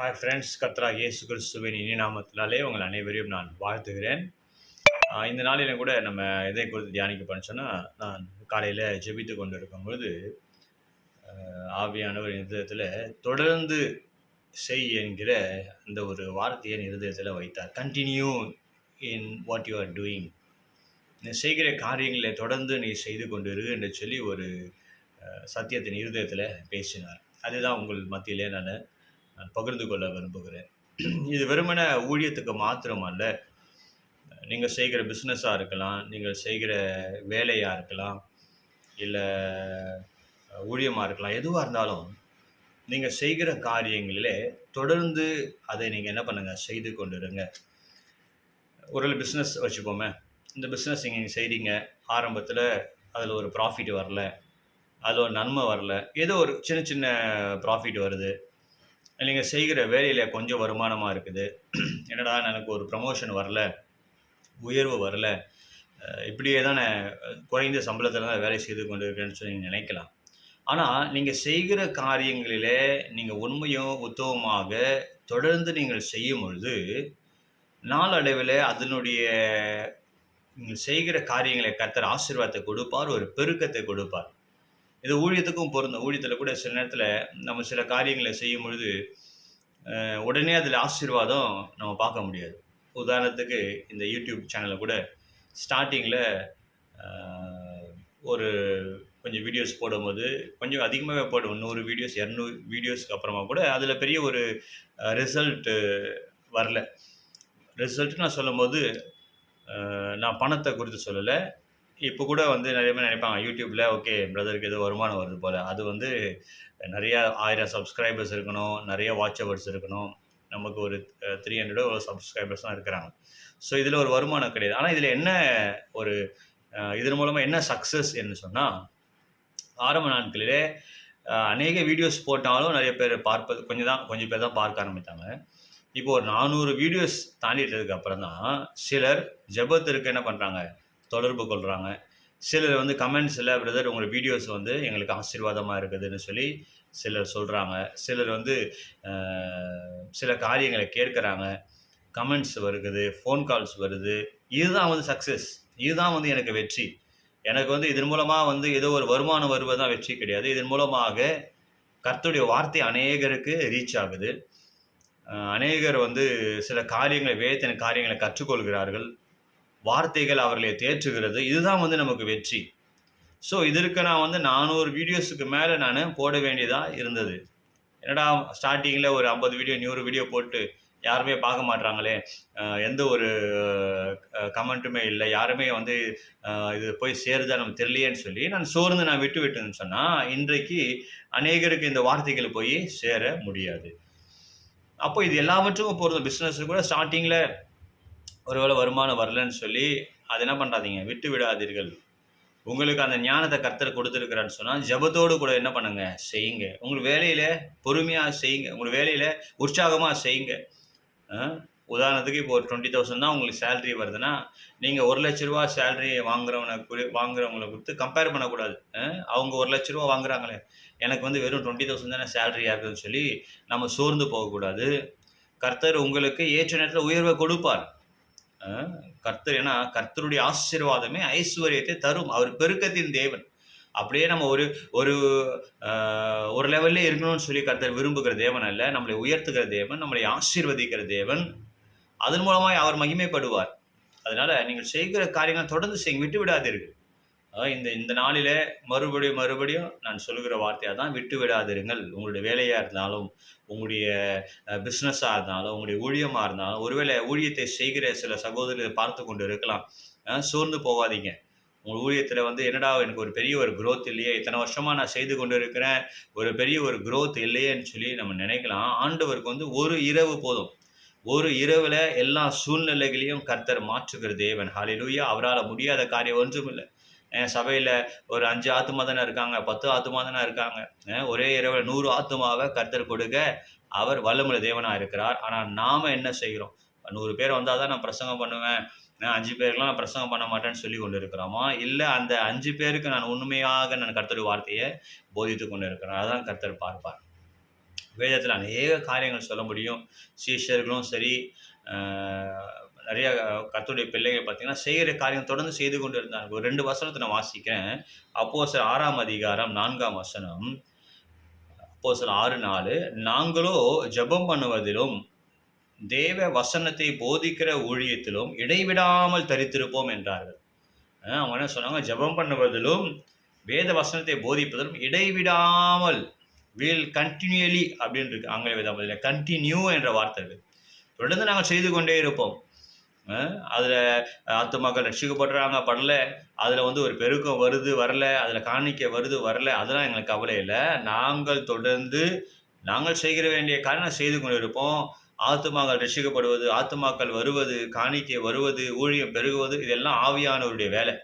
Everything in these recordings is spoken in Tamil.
ஹாய் ஃப்ரெண்ட்ஸ் கத்ரா இயேசு கிறிஸ்துவின் இனி நாமத்தினாலே உங்கள் அனைவரையும் நான் வாழ்த்துகிறேன். இந்த நாளிலும் கூட நம்ம இதை குறித்து தியானிக்க போனோம்னா நான் காலையில் ஜெபித்து கொண்டு இருக்கும்பொழுது பொழுது ஆவியானவர் இருதயத்தில் தொடர்ந்து செய் என்கிற அந்த ஒரு வார்த்தையை என் இருதயத்தில் வைத்தார். Continue in what you are doing நீ செய்கிற காரியங்களை தொடர்ந்து நீ செய்து கொண்டிரு என்று சொல்லி ஒரு சத்தியத்தின் இருதயத்தில் பேசினார். அதுதான் உங்கள் மத்தியிலே நான் நான் பகிர்ந்து கொள்ள விரும்புகிறேன். இது வெறுமன ஊழியத்துக்கு மாத்திரமல்ல. நீங்கள் செய்கிற பிஸ்னஸாக இருக்கலாம் நீங்கள் செய்கிற வேலையாக இருக்கலாம் இல்லை ஊழியமாக இருக்கலாம் எதுவாக இருந்தாலும் நீங்கள் செய்கிற காரியங்களிலே தொடர்ந்து அதை நீங்கள் என்ன பண்ணுங்கள் செய்து கொண்டு இருங்க ஒரு பிஸ்னஸ் வச்சுப்போமே இந்த பிஸ்னஸ் நீங்கள் செய்கிறீங்க ஆரம்பத்தில் அதில் ஒரு ப்ராஃபிட் வரல அதில் ஒரு நன்மை வரல ஏதோ ஒரு சின்ன சின்ன ப்ராஃபிட் வருது. நீங்கள் செய்கிற வேலையில் கொஞ்சம் வருமானமாக இருக்குது. என்னடா எனக்கு ஒரு ப்ரமோஷன் வரல உயர்வு வரல இப்படியே தான் நான் குறைந்த சம்பளத்தில் தான் வேலை செய்து கொண்டு இருக்கேன்னு சொல்லி நினைக்கலாம். ஆனால் நீங்கள் செய்கிற காரியங்களிலே நீங்கள் உண்மையும் உத்தவமாக தொடர்ந்து நீங்கள் செய்யும் பொழுது நாளடைவில் அதனுடைய நீங்கள் செய்கிற காரியங்களை கத்துற ஆசீர்வாதத்தை கொடுப்பார் ஒரு பெருக்கத்தை கொடுப்பார். இது ஊழியத்துக்கும் பொருந்தும். ஊழியத்தில் கூட சில நேரத்தில் நம்ம சில காரியங்களை செய்யும் பொழுது உடனே அதில் ஆசீர்வாதம் நம்ம பார்க்க முடியாது. உதாரணத்துக்கு இந்த யூடியூப் சேனலில் கூட ஸ்டார்டிங்கில் ஒரு கொஞ்சம் வீடியோஸ் போடும்போது கொஞ்சம் அதிகமாகவே போடுவோம் நூறு வீடியோஸ் இரநூறு வீடியோஸ்க்கு அப்புறமா கூட அதில் பெரிய ஒரு ரிசல்ட்டு வரல. ரிசல்ட்டு நான் சொல்லும்போது நான் பணத்தை குறித்து சொல்லலை. இப்போ கூட வந்து நிறைய பேர் நினைப்பாங்க யூடியூப்பில் ஓகே பிரதருக்கு ஏதோ வருமானம் வருது போல். அது வந்து நிறையா ஆயிரம் சப்ஸ்கிரைபர்ஸ் இருக்கணும் நிறைய வாட்ச்அவர்ஸ் இருக்கணும். நமக்கு ஒரு த்ரீ ஹண்ட்ரடோ சப்ஸ்கிரைபர்ஸ் தான் இருக்கிறாங்க. ஸோ இதில் ஒரு வருமானம் கிடையாது. ஆனால் இதில் என்ன ஒரு இதன் மூலமாக என்ன சக்ஸஸ் என்று சொன்னால் ஆரம்ப நாட்களிலே அநேக வீடியோஸ் போட்டாலும் நிறைய பேர் பார்ப்பது கொஞ்சம் தான் கொஞ்சம் பேர் தான் பார்க்க ஆரம்பித்தாங்க. இப்போ ஒரு நானூறு வீடியோஸ் தாண்டிட்டதுக்கு அப்புறம் தான் சிலர் ஜெபத்திற்கு என்ன பண்ணுறாங்க தொடர்பு கொள்கிறாங்க சிலர் வந்து கமெண்ட்ஸில் பிரதர் உங்கள் வீடியோஸ் வந்து எங்களுக்கு ஆசீர்வாதமாக இருக்குதுன்னு சொல்லி சிலர் சொல்கிறாங்க சிலர் வந்து சில காரியங்களை கேட்குறாங்க. கமெண்ட்ஸ் வருகுது ஃபோன் கால்ஸ் வருது. இதுதான் வந்து சக்ஸஸ் இதுதான் வந்து எனக்கு வெற்றி. எனக்கு வந்து இதன் மூலமாக வந்து ஏதோ ஒரு வருமானம் வருவது தான் வெற்றி கிடையாது. இதன் மூலமாக கர்த்தருடைய வார்த்தை அநேகருக்கு ரீச் ஆகுது. அநேகர் வந்து சில காரியங்களை வேத்தின காரியங்களை கற்றுக்கொள்கிறார்கள். வார்த்தைகள் அவர்களை தேற்றுகிறது. இதுதான் வந்து நமக்கு வெற்றி. ஸோ இதற்கு நான் வந்து நானூறு வீடியோஸுக்கு மேலே நான் போட வேண்டியதாக இருந்தது. என்னடா ஸ்டார்டிங்கில் ஒரு ஐம்பது வீடியோ நூறு வீடியோ போட்டு யாருமே பார்க்க மாட்றாங்களே. எந்த ஒரு கமெண்ட்டுமே இல்லை. யாருமே வந்து இது போய் சேருதா நமக்கு தெரியலையேன்னு சொல்லி நான் சோர்ந்து நான் விட்டு விட்டேன்னு சொன்னால் இன்றைக்கு அநேகருக்கு இந்த வார்த்தைகள் போய் சேர முடியாது. அப்போ இது எல்லாவற்றுக்கும் போகிறது பிஸ்னஸ் கூட ஸ்டார்டிங்கில் ஒருவேளை வருமானம் வரலன்னு சொல்லி அது என்ன பண்ணுறாதீங்க விட்டு விடாதீர்கள். உங்களுக்கு அந்த ஞானத்தை கர்த்தர் கொடுத்துருக்குறான்னு சொன்னால் ஜெபத்தோடு கூட என்ன பண்ணுங்க? செய்யுங்க. உங்கள் வேலையில் பொறுமையாக செய்யுங்க. உங்கள் வேலையில் உற்சாகமாக செய்யுங்க. உதாரணத்துக்கு இப்போ ஒரு டுவெண்ட்டி தௌசண்ட் தான் உங்களுக்கு சேலரி வருதுன்னா நீங்கள் ஒரு லட்ச ரூபா சேலரி வாங்குறவனை வாங்குறவங்களை கொடுத்து கம்பேர் பண்ணக்கூடாது. அவங்க ஒரு லட்ச ரூபா வாங்குறாங்களே. எனக்கு வந்து வெறும் டுவெண்ட்டி தௌசண்ட் தானே சேலரியாக இருக்குதுன்னு சொல்லி நம்ம சோர்ந்து போகக்கூடாது. கர்த்தர் உங்களுக்கு ஏற்ற நேரத்தில் உயர்வை கொடுப்பார். கர்த்தர் ஏன்னா கர்த்தருடைய ஆசீர்வாதமே ஐஸ்வர்யத்தை தரும். அவர் பெருக்கத்தின் தேவன். அப்படியே நம்ம ஒரு ஒரு ஒரு லெவல்லே இருக்கணும்னு சொல்லி கர்த்தர் விரும்புகிற தேவன் அல்ல. நம்மளை உயர்த்துகிற தேவன் நம்மளை ஆசீர்வதிக்கிற தேவன். அதன் மூலமாய் அவர் மகிமைப்படுவார். அதனால நீங்கள் செய்கிற காரியங்கள் தொடர்ந்து செய்ய விட்டு விடாதீர்கள். அஹ் இந்த இந்த நாளில் மறுபடியும் மறுபடியும் நான் சொல்லுகிற வார்த்தையாக தான் விட்டு விடாதிருங்கள். உங்களுடைய வேலையாக இருந்தாலும் உங்களுடைய பிஸ்னஸாக இருந்தாலும் உங்களுடைய ஊழியமாக இருந்தாலும் ஒருவேளை ஊழியத்தை செய்கிற சில சகோதரர்களை பார்த்து கொண்டு இருக்கலாம். சோர்ந்து போகாதீங்க. உங்கள் ஊழியத்தில் வந்து என்னடா எனக்கு ஒரு பெரிய ஒரு க்ரோத் இல்லையே இத்தனை வருஷமாக நான் செய்து கொண்டு இருக்கிறேன் ஒரு பெரிய ஒரு க்ரோத் இல்லையேன்னு சொல்லி நம்ம நினைக்கலாம். ஆண்டவருக்கு வந்து ஒரு இரவு போதும். ஒரு இரவில் எல்லா சூழ்நிலைகளையும் கர்த்தர் மாற்றுகிற தேவன். ஹாலிலூயா அவரால் முடியாத காரியம் ஒன்றும் இல்லை சபையில் ஒரு அஞ்சு ஆத்துமா தானே இருக்காங்க பத்து ஆத்துமா தானே இருக்காங்க ஒரே இரவு நூறு ஆத்துமாவை கர்த்தர் கொடுக்க அவர் வல்லமுள்ள தேவனாக இருக்கிறார். ஆனால் நாம் என்ன செய்கிறோம் நூறு பேர் வந்தால் தான் நான் பிரசங்கம் பண்ணுவேன். நான் அஞ்சு பேருக்குலாம் நான் பிரசங்கம் பண்ண மாட்டேன்னு சொல்லி கொண்டு இருக்கிறோமா இல்லை அந்த அஞ்சு பேருக்கு நான் உண்மையாக நான் கர்த்தருடைய வார்த்தையை போதித்து கொண்டு இருக்கிறேன் அதான் கர்த்தர் பார்ப்பார். வேதத்தில் அநேக காரியங்கள் சொல்ல முடியும். சீஷர்களும் சரி நிறைய கத்துடைய பிள்ளைகள் பார்த்தீங்கன்னா செய்கிற காரியம் தொடர்ந்து செய்து கொண்டு இருந்தாங்க ஒரு ரெண்டு வசனத்தை நான் வாசிக்கிறேன். அப்போ சில ஆறாம் அதிகாரம் நான்காம் வசனம். அப்போ சில ஆறு நாலு. நாங்களோ ஜெபம் பண்ணுவதிலும் தேவ வசனத்தை போதிக்கிற ஊழியத்திலும் இடைவிடாமல் தரித்திருப்போம் என்றார்கள். அவங்க என்ன சொன்னாங்க? ஜெபம் பண்ணுவதிலும் வேத வசனத்தை போதிப்பதிலும் இடைவிடாமல் வில் கண்டினியூலி அப்படின்னு இருக்கு. ஆங்கில வேதாமத்தில் கண்டினியூ என்ற வார்த்தை தொடர்ந்து நாங்கள் செய்து கொண்டே இருப்போம். அதில் ஆத்துமாக்கள் ரட்சிக்கப்படுறாங்க படல. அதில் வந்து ஒரு பெருக்கம் வருது வரல. அதில் காணிக்க வருது வரல. அதெல்லாம் எங்களுக்கு கவலை இல்லை. நாங்கள் தொடர்ந்து நாங்கள் செய்கிற வேண்டிய காரணம் செய்து கொண்டு இருப்போம் ஆத்துமாக்கள் ரட்சிக்கப்படுவது ஆத்துமாக்கள் வருவது காணிக்கை வருவது ஊழியம் பெருகுவது இதெல்லாம் ஆவியானவருடைய வேலை.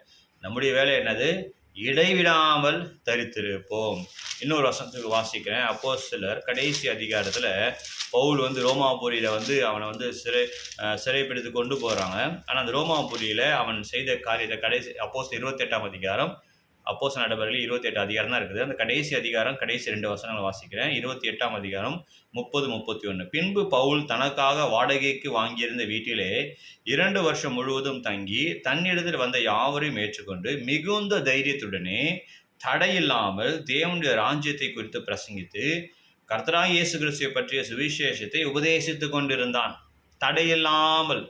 நம்முடைய வேலை என்னது? இடைவிடாமல் தரித்திருப்போம். இன்னொரு வசனத்துக்கு வாசிக்கிறேன். அப்போ சிலர் கடைசி அதிகாரத்தில் பவுல் வந்து ரோமாபுரியில் வந்து அவனை வந்து சிறை சிறைப்பிடித்து கொண்டு போகிறாங்க ஆனால் அந்த ரோமாபுரியில் அவன் செய்த காரியத்தை கடைசி அப்போஸ் இருபத்தெட்டாம் அதிகாரம் அப்போஸ் நடவடிக்கை இருபத்தி எட்டு அதிகாரம் தான் இருக்குது. அந்த கடைசி அதிகாரம் கடைசி ரெண்டு வசனங்கள் வாசிக்கிறேன். இருபத்தி எட்டாம் அதிகாரம் முப்பது முப்பத்தி ஒன்று பின்பு பவுல் தனக்காக வாடகைக்கு வாங்கியிருந்த வீட்டிலே இரண்டு வருஷம் முழுவதும் தங்கி தன்னிடத்தில் வந்த யாவரையும் ஏற்றுக்கொண்டு மிகுந்த தைரியத்துடனே தடையில்லாமல் தேவனுடைய ராஜ்யத்தை குறித்து பிரசங்கித்து கர்த்தராய் இயேசு கிறிஸ்துவை பற்றிய சுவிசேஷத்தை உபதேசித்து கொண்டிருந்தான். தடையில்லாமல்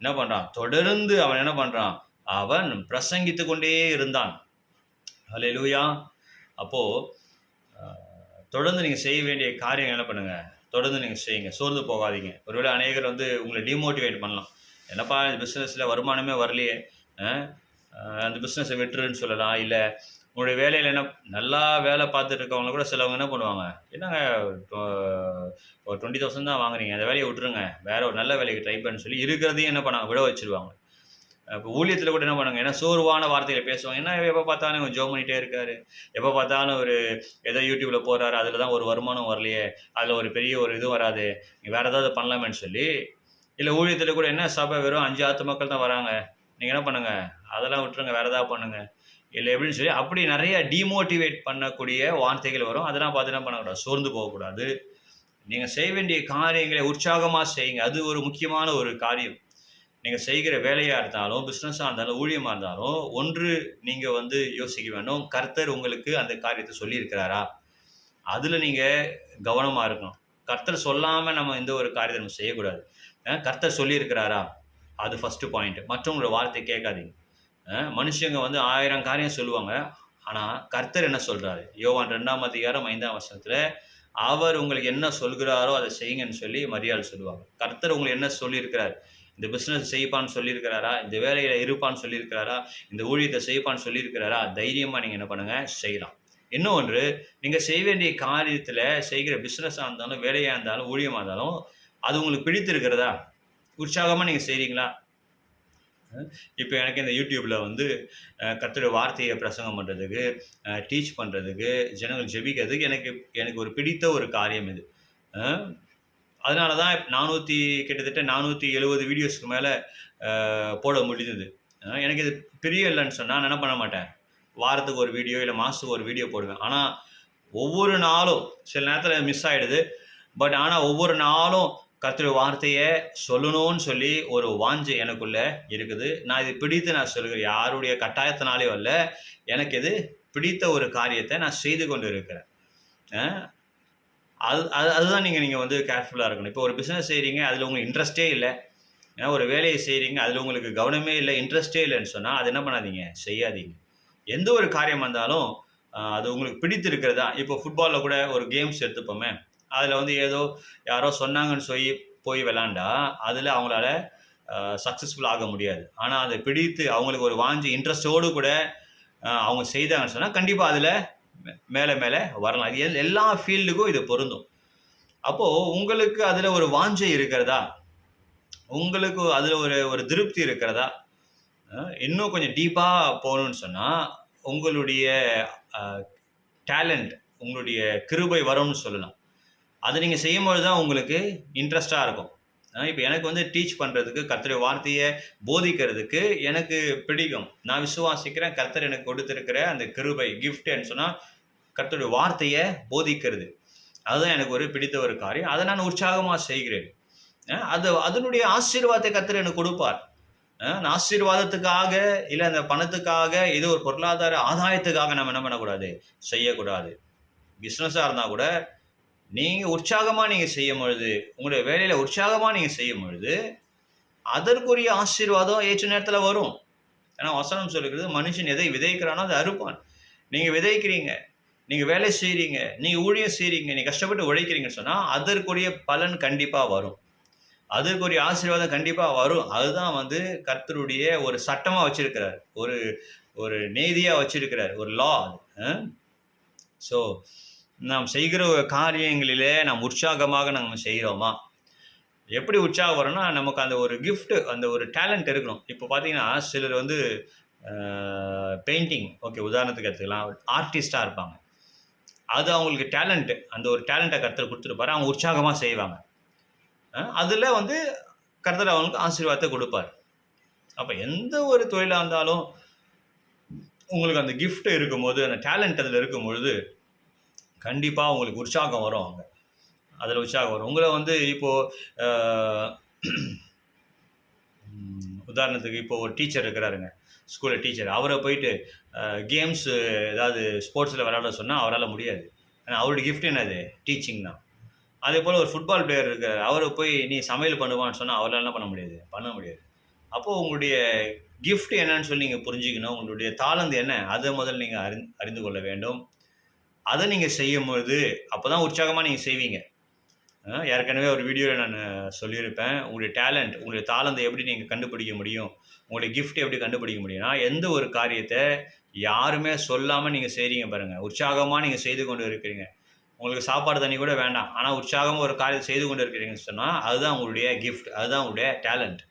என்ன பண்ணுறான் தொடர்ந்து அவன் என்ன பண்ணுறான் அவன் பிரசங்கித்து கொண்டே இருந்தான். ஹalleluya. அப்போ அப்போது தொடர்ந்து நீங்கள் செய்ய வேண்டிய காரியம் என்ன பண்ணுங்கள் தொடர்ந்து நீங்கள் செய்யுங்க. சோர்ந்து போகாதீங்க. ஒருவேளை அநேகர் வந்து உங்களை டிமோட்டிவேட் பண்ணலாம். என்னப்பா இந்த பிஸ்னஸில் வருமானமே வரலையே? அந்த பிஸ்னஸை விட்டுருன்னு சொல்லலாம் இல்லை உங்களுடைய வேலையில் என்ன நல்லா வேலை பார்த்துட்டு இருக்கவங்க கூட சிலவங்க என்ன பண்ணுவாங்க? என்னங்க ஒரு டுவெண்ட்டி தௌசண்ட் தான் வாங்குறீங்க. அந்த வேலையை விட்டுருங்க. வேற ஒரு நல்ல வேலைக்கு ட்ரை பண்ணு சொல்லி இருக்கிறதையும் என்ன பண்ணாங்க? விட வச்சிருவாங்க. இப்போ ஊழியத்தில் கூட என்ன பண்ணுவாங்க? ஏன்னா சோர்வான வார்த்தைகளை பேசுவாங்க. ஏன்னா எப்போ பார்த்தாலும் ஜோ பண்ணிகிட்டே இருக்காரு. எப்போ பார்த்தாலும் ஒரு ஏதோ யூடியூப்ல போறாரு அதில் தான் ஒரு வருமானம் வரலையே. அதில் ஒரு பெரிய ஒரு இது வராது. நீங்கள் வேற ஏதாவது பண்ணலாமேன்னு சொல்லி இல்லை ஊழியத்தில் கூட என்ன சபை வெறும் அஞ்சு ஆத்து மக்கள் தான் வராங்க. நீங்கள் என்ன பண்ணுங்க? அதெல்லாம் விட்டுருங்க. வேற ஏதாவது பண்ணுங்க. இல்லை எப்படின்னு சொல்லி அப்படி நிறைய டிமோட்டிவேட் பண்ணக்கூடிய வார்த்தைகள் வரும். அதெல்லாம் பார்த்து என்ன பண்ணக்கூடாது? சோர்ந்து போகக்கூடாது. நீங்கள் செய்ய வேண்டிய காரியங்களை உற்சாகமாக செய்யுங்க. அது ஒரு முக்கியமான ஒரு காரியம். நீங்கள் செய்கிற வேலையாக இருந்தாலும் பிஸ்னஸாக இருந்தாலும் ஊழியமாக இருந்தாலும் ஒன்று நீங்கள் வந்து யோசிக்க வேண்டும். கர்த்தர் உங்களுக்கு அந்த காரியத்தை சொல்லியிருக்கிறாரா? அதில் நீங்கள் கவனமாக இருக்கணும். கர்த்தர் சொல்லாமல் நம்ம எந்த ஒரு காரியத்தை நம்ம செய்யக்கூடாது. கர்த்தர் சொல்லியிருக்கிறாரா? அது ஃபஸ்ட்டு பாயிண்ட் மற்றவங்களோட வார்த்தை கேட்காதீங்க. மனுஷங்க வந்து ஆயிரம் காரியம் சொல்லுவாங்க. ஆனால் கர்த்தர் என்ன சொல்கிறாரு யோவான் ரெண்டாம் அதிகாரம் ஐந்தாம் வருஷத்தில் அவர் உங்களுக்கு என்ன சொல்கிறாரோ அதை செய்யுங்கன்னு சொல்லி மரியாதை சொல்லுவாங்க. கர்த்தர் உங்களுக்கு என்ன சொல்லியிருக்கிறார்? இந்த பிஸ்னஸ் செய்ப்பான்னு சொல்லியிருக்கிறாரா? இந்த வேலையில் இருப்பான்னு சொல்லியிருக்கிறாரா? இந்த ஊழியத்தை செய்ப்பான்னு சொல்லியிருக்கிறாரா? தைரியமாக நீங்கள் என்ன பண்ணுங்கள் செய்யலாம். இன்னொன்று நீங்கள் செய்ய வேண்டிய காரியத்தில் செய்கிற பிஸ்னஸாக இருந்தாலும் வேலையாக இருந்தாலும் ஊழியமாக இருந்தாலும் அது உங்களுக்கு பிடித்திருக்கிறதா? உற்சாகமாக நீங்கள் செய்கிறீங்களா இப்போ எனக்கு இந்த யூடியூப்பில் வந்து அஹ், வார்த்தையை பிரசங்கம் பண்ணுறதுக்கு டீச் பண்ணுறதுக்கு ஜனங்கள் ஜெபிக்கிறதுக்கு எனக்கு எனக்கு ஒரு பிடித்த ஒரு காரியம் இது. அதனால தான் நானூற்றி கிட்டத்தட்ட நானூற்றி எழுபது வீடியோஸ்க்கு மேலே போட முடிஞ்சது. எனக்கு இது பிரியம் இல்லைன்னு சொன்னால் நான் என்ன பண்ண மாட்டேன்? வாரத்துக்கு ஒரு வீடியோ இல்லை மாதத்துக்கு ஒரு வீடியோ போடுவேன். ஆனால் ஒவ்வொரு நாளும் சில நேரத்தில் மிஸ் ஆகிடுது பட் ஆனால் ஒவ்வொரு நாளும் கர்த்தருடைய வார்த்தையை சொல்லணும்னு சொல்லி ஒரு வாஞ்சு எனக்குள்ள இருக்குது. நான் இது பிடித்து நான் சொல்கிறேன் யாருடைய கட்டாயத்தினாலே அல்ல எனக்கு இது பிடித்த ஒரு காரியத்தை நான் செய்து கொண்டு இருக்கிறேன். அது அது அதுதான் நீங்கள் நீங்கள் வந்து கேர்ஃபுல்லாக இருக்கணும். இப்போ ஒரு பிஸ்னஸ் செய்கிறீங்க அதில் உங்களுக்கு இன்ட்ரெஸ்ட்டே இல்லை. ஏன்னா ஒரு வேலையை செய்கிறீங்க அதில் உங்களுக்கு கவனமே இல்லை இன்ட்ரெஸ்ட்டே இல்லைன்னு சொன்னால் அது என்ன பண்ணாதீங்க? செய்யாதீங்க. எந்த ஒரு காரியம் வந்தாலும் அது உங்களுக்கு பிடித்திருக்கிறதா? இப்போ ஃபுட்பாலில் கூட ஒரு கேம்ஸ் எடுத்துப்போமே. அதில் வந்து ஏதோ யாரோ சொன்னாங்கன்னு சொல்லி போய் விளாண்டா அதில் அவங்களால சக்ஸஸ்ஃபுல் ஆக முடியாது. ஆனால் அதை பிடித்து அவங்களுக்கு ஒரு வாஞ்சி இன்ட்ரெஸ்டோடு கூட அவங்க செய்தாங்கன்னு சொன்னால் கண்டிப்பாக அதில் மேலே மேலே வரலாம். இது எல்- எல்லா ஃபீல்டுக்கும் இது பொருந்தும். அப்போது உங்களுக்கு அதில் ஒரு வாஞ்சை இருக்கிறதா? உங்களுக்கு அதில் ஒரு ஒரு திருப்தி இருக்கிறதா? இன்னும் கொஞ்சம் டீப்பாக போகணும்னு சொன்னால் உங்களுடைய டேலண்ட் உங்களுடைய கிருபை வரும்னு சொல்லலாம். அதை நீங்கள் செய்யும்போது தான் உங்களுக்கு இன்ட்ரெஸ்டாக இருக்கும். இப்போ எனக்கு வந்து டீச் பண்ணுறதுக்கு கர்த்தருடைய வார்த்தையை போதிக்கிறதுக்கு எனக்கு பிடிக்கும். நான் விசுவாசிக்கிறேன் கர்த்தர் எனக்கு கொடுத்துருக்கிற அந்த கிருபை கிஃப்ட்னு சொன்னால் கர்த்தருடைய வார்த்தையை போதிக்கிறது. அதுதான் எனக்கு ஒரு பிடித்த ஒரு காரியம். அதை நான் உற்சாகமாக செய்கிறேன். அது அதனுடைய ஆசீர்வாதத்தை கர்த்தர் எனக்கு கொடுப்பார். நான் அந்த ஆசீர்வாதத்துக்காக இல்லை அந்த பணத்துக்காக ஏதோ ஒரு பொருளாதார ஆதாயத்துக்காக நம்ம என்ன பண்ணக்கூடாது? செய்யக்கூடாது. பிஸ்னஸாக இருந்தால் கூட நீங்கள் உற்சாகமாக நீங்கள் செய்யும் பொழுது உங்களுடைய வேலையில் உற்சாகமாக நீங்கள் செய்யும் பொழுது அதற்குரிய ஆசீர்வாதம் ஏற்ற நேரத்தில் வரும். ஏன்னா வசனம் சொல்லுகிறது மனுஷன் எதை விதைக்கிறானோ அதை அறுப்பான். நீங்கள் விதைக்கிறீங்க நீங்கள் வேலை செய்கிறீங்க நீங்கள் ஊழியம் செய்கிறீங்க நீங்கள் கஷ்டப்பட்டு உழைக்கிறீங்கன்னு சொன்னால் அதற்குரிய பலன் கண்டிப்பாக வரும். அதற்குரிய ஆசீர்வாதம் கண்டிப்பாக வரும். அதுதான் வந்து கர்த்தருடைய ஒரு சட்டமாக வச்சிருக்கிறார். ஒரு ஒரு நீதியாக வச்சிருக்கிறார். ஒரு லா ஸோ நாம் செய்கிற காரியங்களிலே நாம் உற்சாகமாக நம்ம செய்கிறோமா? எப்படி உற்சாகம் வரும்னா நமக்கு அந்த ஒரு கிஃப்ட்டு அந்த ஒரு டேலண்ட் இருக்கணும். இப்போ பார்த்தீங்கன்னா சிலர் வந்து பெயிண்டிங் ஓகே உதாரணத்துக்கு எடுத்துக்கலாம். ஆர்டிஸ்டாக இருப்பாங்க. அது அவங்களுக்கு டேலண்ட்டு அந்த ஒரு டேலண்ட்டை கருத்தில் கொடுத்துருப்பாரு. அவங்க உற்சாகமாக செய்வாங்க. அதில் வந்து கருத்தில் அவங்களுக்கு ஆசீர்வாதத்தை கொடுப்பார். அப்போ எந்த ஒரு தொழிலாக இருந்தாலும் உங்களுக்கு அந்த கிஃப்ட் இருக்கும்போது அந்த டேலண்ட் அதில் இருக்கும் பொழுது கண்டிப்பாக உங்களுக்கு உற்சாகம் வரும் அங்கே. அதில் உற்சாகம் வரும். உங்களை வந்து இப்போது உதாரணத்துக்கு இப்போ ஒரு டீச்சர் இருக்கிறாருங்க. ஸ்கூலில் டீச்சர் அவரை போயிட்டு கேம்ஸ் ஏதாவது ஸ்போர்ட்ஸில் விளையாட சொன்னால் அவரால் முடியாது. ஏன்னா அவருடைய கிஃப்ட் என்னது? டீச்சிங் தான். அதே போல் ஒரு ஃபுட்பால் பிளேயர் இருக்கார். அவரை போய் நீ சமையல் பண்ணுவான்னு சொன்னால் அவரால் என்ன பண்ண முடியாது? பண்ண முடியாது. அப்போது உங்களுடைய கிஃப்ட் என்னன்னு சொல்லி நீங்கள் புரிஞ்சுக்கணும். உங்களுடைய தாளந்து என்ன? அதை முதல்ல நீங்கள் அறிந்து அறிந்து கொள்ள வேண்டும். அதை நீங்கள் செய்யும்பொழுது அப்போ தான் உற்சாகமாக நீங்கள் செய்வீங்க ஏற்கனவே ஒரு வீடியோவில் நான் சொல்லியிருப்பேன். உங்களுடைய டேலண்ட் உங்களுடைய தாளந்தை எப்படி நீங்கள் கண்டுபிடிக்க முடியும்? உங்களுடைய கிஃப்ட் எப்படி கண்டுபிடிக்க முடியும்னா எந்த ஒரு காரியத்தை யாருமே சொல்லாமல் நீங்கள் செய்கிறீங்க பாருங்கள் உற்சாகமாக நீங்கள் செய்து கொண்டு இருக்கிறீங்க. உங்களுக்கு சாப்பாடு தண்ணி கூட வேண்டாம். ஆனால் உற்சாகமாக ஒரு காரியத்தை செய்து கொண்டு இருக்கிறீங்கன்னு சொன்னால் அதுதான் உங்களுடைய கிஃப்ட் அதுதான் உங்களுடைய டேலண்ட்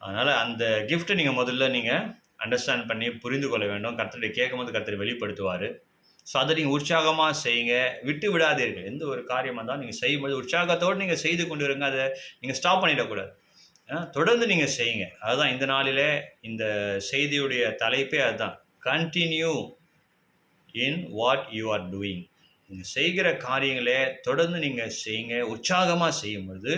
அதனால் அந்த கிஃப்ட்டை நீங்கள் முதல்ல நீங்கள் அண்டர்ஸ்டாண்ட் பண்ணி புரிந்து கொள்ள வேண்டும். கர்த்தருடைய கேட்கும்போது கர்த்தர் வெளிப்படுத்துவார். ஸோ அதை நீங்கள் உற்சாகமாக செய்யுங்க. விட்டு விடாதீர்கள். எந்த ஒரு காரியமாக இருந்தாலும் நீங்கள் செய்யும்போது உற்சாகத்தோடு நீங்கள் செய்து கொண்டு இருங்க அதை நீங்கள் ஸ்டாப் பண்ணிடக்கூடாது. ஆ, தொடர்ந்து நீங்கள் செய்யுங்க. அதுதான் இந்த நாளிலே இந்த செய்தியுடைய தலைப்பே அதுதான். Continue in what you are doing நீங்கள் செய்கிற காரியங்களே தொடர்ந்து நீங்கள் செய்யுங்க. உற்சாகமாக செய்யும் பொழுது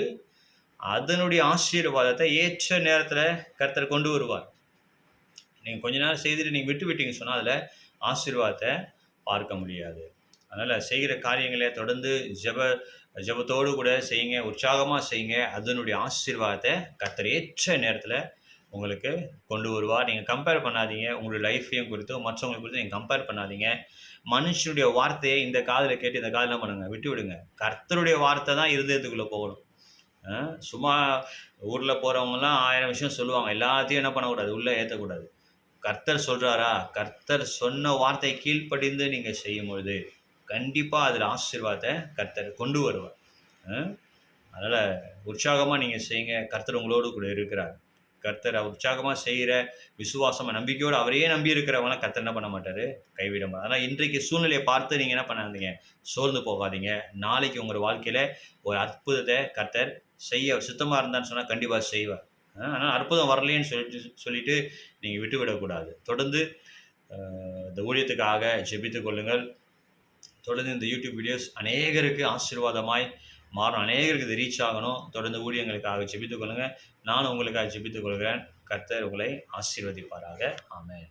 அதனுடைய ஆசீர்வாதத்தை ஏற்ற நேரத்தில் கருத்தர் கொண்டு வருவார். நீங்கள் கொஞ்ச நேரம் செய்துட்டு நீங்கள் விட்டு விட்டீங்கன்னு சொன்னால் அதில் ஆசீர்வாதத்தை பார்க்க முடியாது. அதனால் செய்கிற காரியங்களை தொடர்ந்து ஜெப ஜெபத்தோடு கூட செய்யுங்க உற்சாகமாக செய்யுங்க. அதனுடைய ஆசீர்வாதத்தை கர்த்தர் ஏற்ற நேரத்தில் உங்களுக்கு கொண்டு வருவார். நீங்கள் கம்பேர் பண்ணாதீங்க. உங்களுடைய லைஃப்பையும் குறித்து மற்றவங்களை குறித்து நீங்கள் கம்பேர் பண்ணாதீங்க. மனுஷனுடைய வார்த்தையை இந்த காதில் கேட்டு இந்த காதில் பண்ணுங்க? விட்டு விடுங்க. கர்த்தருடைய வார்த்தை தான் இருதயத்துக்குள்ளே போகணும். சும்மா ஊரில் போகிறவங்கலாம் ஆயிரம் விஷயம் சொல்லுவாங்க. எல்லாத்தையும் என்ன பண்ணக்கூடாது? உள்ளே ஏற்றக்கூடாது கர்த்தர் சொல்கிறாரா கர்த்தர் சொன்ன வார்த்தை கீழ்ப்படிந்து நீங்கள் செய்யும் பொழுது கண்டிப்பாக அதில் ஆசீர்வாதத்தை கர்த்தர் கொண்டு வருவார். அதனால் உற்சாகமாக நீங்கள் செய்யுங்க. கர்த்தர் உங்களோடு கூட இருக்கிறார். கர்த்தர் உற்சாகமாக செய்கிற விசுவாசமாக நம்பிக்கையோடு அவரையே நம்பி இருக்கிறவங்களாம் கர்த்தர் என்ன பண்ண மாட்டார்? கைவிட மாட்டார். அதனால் இன்றைக்கு சூழ்நிலையை பார்த்து நீங்கள் என்ன பண்ணாதீங்க? சோர்ந்து போகாதீங்க. நாளைக்கு உங்கள் வாழ்க்கையில் ஒரு அற்புதத்தை கர்த்தர் செய்ய சுத்தமாக இருந்தான்னு சொன்னால் கண்டிப்பாக செய்வார். ஆனால் அற்புதம் வரலையேன்னு சொல்லிட்டு சொல்லிட்டு நீங்கள் விட்டு விடக்கூடாது. தொடர்ந்து இந்த ஊழியத்துக்காக ஜெபித்து கொள்ளுங்கள். தொடர்ந்து இந்த யூடியூப் வீடியோஸ் அநேகருக்கு ஆசீர்வாதமாய் மாறும். அநேகருக்கு இது ரீச் ஆகணும். தொடர்ந்து ஊழியங்களுக்காக ஜெபித்துக் கொள்ளுங்கள் நானும் உங்களுக்காக ஜெபித்துக் கொள்கிறேன். கர்த்தர் உங்களை ஆசீர்வதிப்பாராக. ஆமேன்.